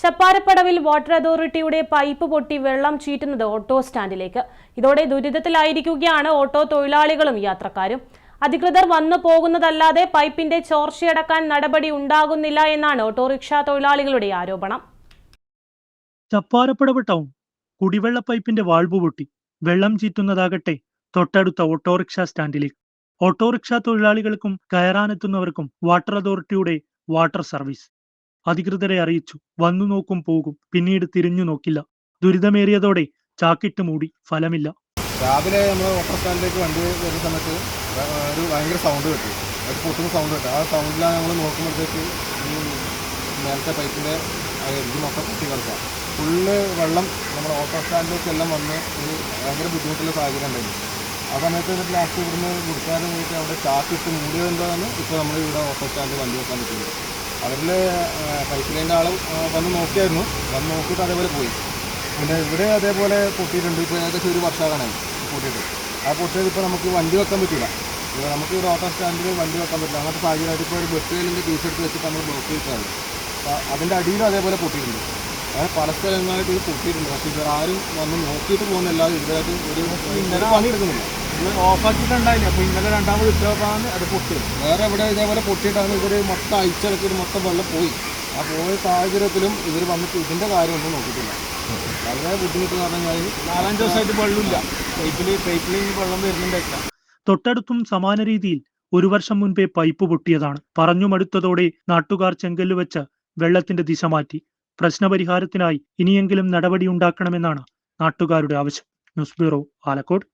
ചപ്പാരപ്പടവിൽ water അതോറിറ്റിയുടെ pipe പൊട്ടി വെള്ളം ചീറ്റുന്നത് ഓട്ടോ സ്റ്റാൻഡിലേക്ക്. ഇതോടെ ദുരിതത്തിലായിരിക്കുകയാണ് ഓട്ടോ തൊഴിലാളികളും യാത്രക്കാരും. അധികൃതർ വന്നു പോകുന്നതല്ലാതെ പൈപ്പിന്റെ ചോർച്ചയടക്കാൻ നടപടി ഉണ്ടാകുന്നില്ല എന്നാണ് ഓട്ടോറിക്ഷ തൊഴിലാളികളുടെ ആരോപണം. ചപ്പാരപ്പടവ് ടൗൺ കുടിവെള്ള പൈപ്പിന്റെ വാൾവ് പൊട്ടി. വെള്ളം ചീറ്റുന്നതാകട്ടെ തൊട്ടടുത്ത ഓട്ടോറിക്ഷ സ്റ്റാൻഡിലേക്ക്. ഓട്ടോറിക്ഷ തൊഴിലാളികൾക്കും കയറാനെത്തുന്നവർക്കും വാട്ടർ അതോറിറ്റിയുടെ വാട്ടർ സർവീസ്. അധികൃതരെ അറിയിച്ചു. വന്നു നോക്കും പോകും. പിന്നീട് തിരിഞ്ഞു നോക്കില്ല. ദുരിതമേറിയതോടെ ചാക്കിട്ട് മൂടി. ഫലമില്ല. രാവിലെ നമ്മൾ ഓട്ടോ സ്റ്റാൻഡിലേക്ക് വണ്ടി വരുന്ന സമയത്ത് ഒരു ഭയങ്കര സൗണ്ട് കിട്ടി. അത് പൊട്ടുന്ന സൗണ്ട് കിട്ടി. ആ സൗണ്ടിലാണ് നമ്മൾ നോക്കുമ്പോഴത്തേക്ക് ഈ മേലത്തെ പൈപ്പിന്റെ ഇത് മൊത്തം പൊട്ടി കിടക്കാം ഫുള്ള് വെള്ളം നമ്മൾ ഓട്ടോ സ്റ്റാൻഡിലേക്ക് എല്ലാം വന്ന് ഒരു ഭയങ്കര ബുദ്ധിമുട്ടുള്ള സാഹചര്യം ഉണ്ടായിരുന്നു ആ സമയത്ത് ഒരു ലാസ്റ്റ് ഇവിടുന്ന് കൊടുക്കാനും വേണ്ടിയിട്ട് അവിടെ ചാക്കിട്ട് മൂടിയതെന്താണെന്ന് ഇപ്പോൾ നമ്മൾ ഇവിടെ ഓട്ടോ സ്റ്റാൻഡിൽ വണ്ടി വെക്കാൻ പറ്റുന്നത് അവരിൽ പൈപ്പ് ലൈന്റെ ആളും വന്ന് നോക്കിയായിരുന്നു. വന്ന് നോക്കിയിട്ട് അതേപോലെ പോയി. പിന്നെ ഇവിടെ അതേപോലെ പൊട്ടിയിട്ടുണ്ട്. ഇപ്പോൾ ഏകദേശം ഒരു വർഷമാണ് പൊട്ടിയിട്ട്. ആ പൊട്ടിയത് ഇപ്പോൾ നമുക്ക് വണ്ടി വെക്കാൻ പറ്റില്ല ഇപ്പോൾ നമുക്ക് ഒരു ഓട്ടോ സ്റ്റാൻഡിൽ വണ്ടി വെക്കാൻ പറ്റില്ല. അങ്ങനത്തെ സാഹചര്യമായിട്ട് ഇപ്പോൾ ഒരു ബസ് കയ്യിലിന്റെ എടുത്ത് വെച്ചിട്ട് നമ്മൾ ബ്ലോക്ക് ചെയ്തിട്ടാണ്. അപ്പോൾ അതിന്റെ അടിയിലും അതേപോലെ പൊട്ടിയിട്ടുണ്ട്. അങ്ങനെ പല സ്ഥലങ്ങളായിട്ട് ഇത് പൊട്ടിയിട്ടുണ്ട്. പക്ഷേ ഇവർ ആരും വന്ന് നോക്കിയിട്ട് പോകുന്നില്ലാതെ ഇതുവരായിട്ട് ഒരു ഒരു പണി എടുക്കുന്നില്ല ഓഫാക്കിയിട്ടുണ്ടായില്ല? അപ്പോൾ ഇന്നലെ രണ്ടാമത് ഇട്ടപ്പോഴാണ് അത് പൊട്ടിയത് വേറെ ഇവിടെ ഇതേപോലെ പൊട്ടിയിട്ടാണ് ഇവർ മൊത്തം അയച്ചിറക്കിയിട്ട് മൊത്തം വെള്ളം പോയി. ആ പോയ സാഹചര്യത്തിലും ഇവർ വന്നിട്ട് ഇതിന്റെ കാര്യമൊന്നും നോക്കിയിട്ടില്ല. വളരെ ബുദ്ധിമുട്ട് കാരണം നാലഞ്ച് ദിവസമായിട്ട് വെള്ളമില്ല. പൈപ്പിൽ പൈപ്പിൽ വെള്ളം വരുന്നുണ്ടായില്ല തൊട്ടടുത്തും സമാന രീതിയിൽ ഒരു വർഷം മുൻപേ പൈപ്പ് പൊട്ടിയതാണ്. പറഞ്ഞു മടുത്തതോടെ നാട്ടുകാർ ചെങ്കല്ല് വെച്ച് വെള്ളത്തിന്റെ ദിശ മാറ്റി. പ്രശ്നപരിഹാരത്തിനായി ഇനിയെങ്കിലും നടപടി ഉണ്ടാക്കണമെന്നാണ് നാട്ടുകാരുടെ ആവശ്യം. News bureau Alakode.